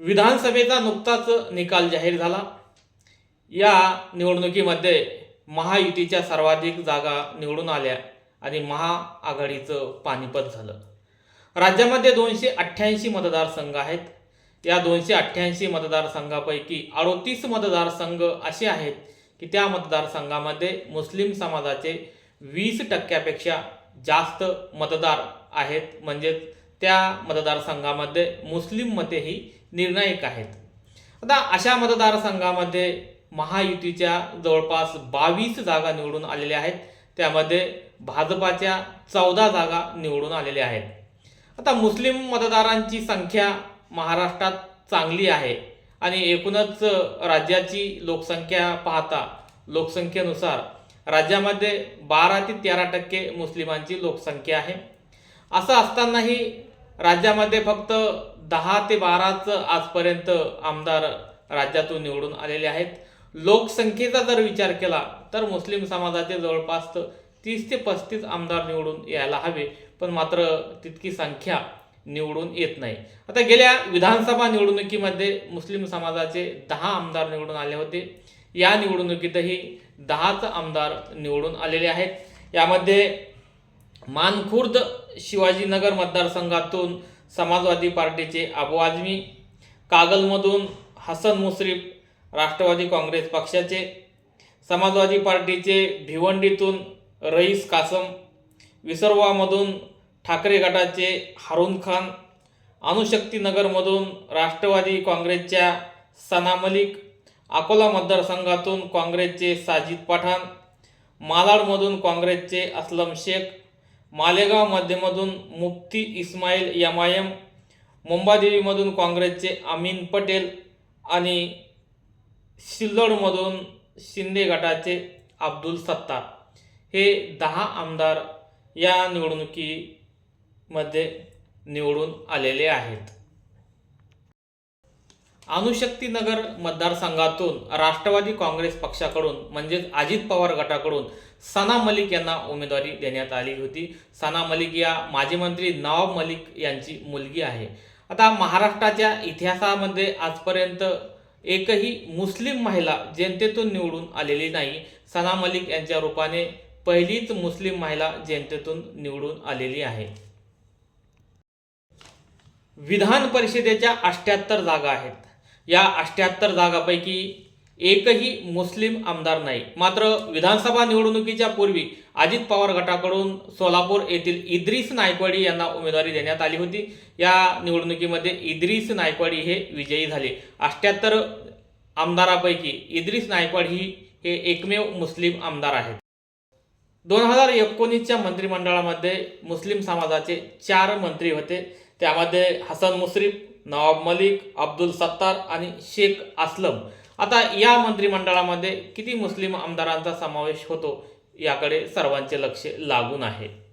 विधानसभेचा नुकताच निकाल जाहीर झाला. या निवडणुकीमध्ये महायुतीच्या सर्वाधिक जागा निवडून आल्या आणि महाआघाडीचं पानिपत झालं. राज्यामध्ये दोनशे अठ्ठ्याऐंशी मतदारसंघ आहेत. या दोनशे अठ्ठ्याऐंशी मतदारसंघापैकी अडोतीस मतदारसंघ असे आहेत की त्या मतदारसंघामध्ये मुस्लिम समाजाचे वीस टक्क्यापेक्षा जास्त मतदार आहेत. म्हणजेच त्या मतदारसंघामध्ये मुस्लिम मते ही निर्णायक आहेत. आता अशा मतदारसंघामध्ये महायुतीच्या जवळपास बावीस जागा निवडून आलेल्या आहेत. त्यामध्ये भाजपाच्या चौदा जागा निवडून आलेल्या आहेत. आता मुस्लिम मतदारांची संख्या महाराष्ट्रात चांगली आहे आणि एकूणच राज्याची लोकसंख्या पाहता लोकसंख्येनुसार राज्यामध्ये बारा ते तेरा टक्के मुस्लिमांची लोकसंख्या आहे. असं असतानाही राज्यामध्ये फक्त दहा ते बाराच आजपर्यंत आमदार राज्यातून निवडून आलेले आहेत. लोकसंख्येचा जर विचार केला तर मुस्लिम समाजाचे जवळपास तीस ते पस्तीस आमदार निवडून यायला हवे पण मात्र तितकी संख्या निवडून येत नाही. आता गेल्या विधानसभा निवडणुकीमध्ये मुस्लिम समाजाचे दहा आमदार निवडून आले होते. या निवडणुकीतही दहाच आमदार निवडून आलेले आहेत. यामध्ये मानखुर्द शिवाजीनगर मतदारसंघातून समाजवादी पार्टीचे अबू आझमी कागलमधून हसन मुश्रीफ राष्ट्रवादी काँग्रेस पक्षाचे समाजवादी पार्टीचे भिवंडीतून रईस कासम विसर्वामधून ठाकरे गटाचे हारून खान अणुशक्तीनगरमधून राष्ट्रवादी काँग्रेसच्या सना मलिक अकोला मतदारसंघातून काँग्रेसचे साजिद पठाण मालाडमधून काँग्रेसचे असलम शेख मालेगाव मध्यमधून मुफ्ती इस्माईल यमायम मुंबादेवीमधून काँग्रेसचे अमीन पटेल आणि सिल्लोडमधून शिंदे गटाचे अब्दुल सत्तार. हे दहा आमदार या निवडणुकीमध्ये निवडून आलेले आहेत. अणुशक्तीनगर मतदारसंघातून राष्ट्रवादी काँग्रेस पक्षाकडून म्हणजेच अजित पवार गटाकडून सना मलिक यांना उमेदवारी देण्यात आली होती. सना मलिक या माजी मंत्री नवाब मलिक यांची मुलगी आहे. आता महाराष्ट्राच्या इतिहासामध्ये आजपर्यंत एकही मुस्लिम महिला जनतेतून निवडून आलेली नाही. सना मलिक यांच्या रूपाने पहिलीच मुस्लिम महिला जनतेतून निवडून आलेली आहे. विधान परिषदेच्या अष्ट्याहत्तर जागा आहेत. या अष्ट्याहत्तर जागापैकी एकही मुस्लिम आमदार नाही. मात्र विधानसभा निवडणुकीच्या पूर्वी अजित पवार गटाकडून सोलापूर येथील इद्रिस नायकवाडी यांना उमेदवारी देण्यात आली होती. या निवडणुकीमध्ये इद्रिस नायकवाडी हे विजयी झाले. अष्ट्याहत्तर आमदारापैकी इद्रिस नायकवाडी ही हे एकमेव मुस्लिम आमदार आहेत. दोन हजार एकोणीसच्या मंत्रिमंडळामध्ये मुस्लिम समाजाचे चार मंत्री होते. त्यामध्ये हसन मुश्रीफ नवाब मलिक अब्दुल सत्तार आणि शेख असलम. आता या मंत्रिमंडळामध्ये किती मुस्लिम आमदारांचा समावेश होतो याकडे सर्वांचे लक्ष लागून आहे.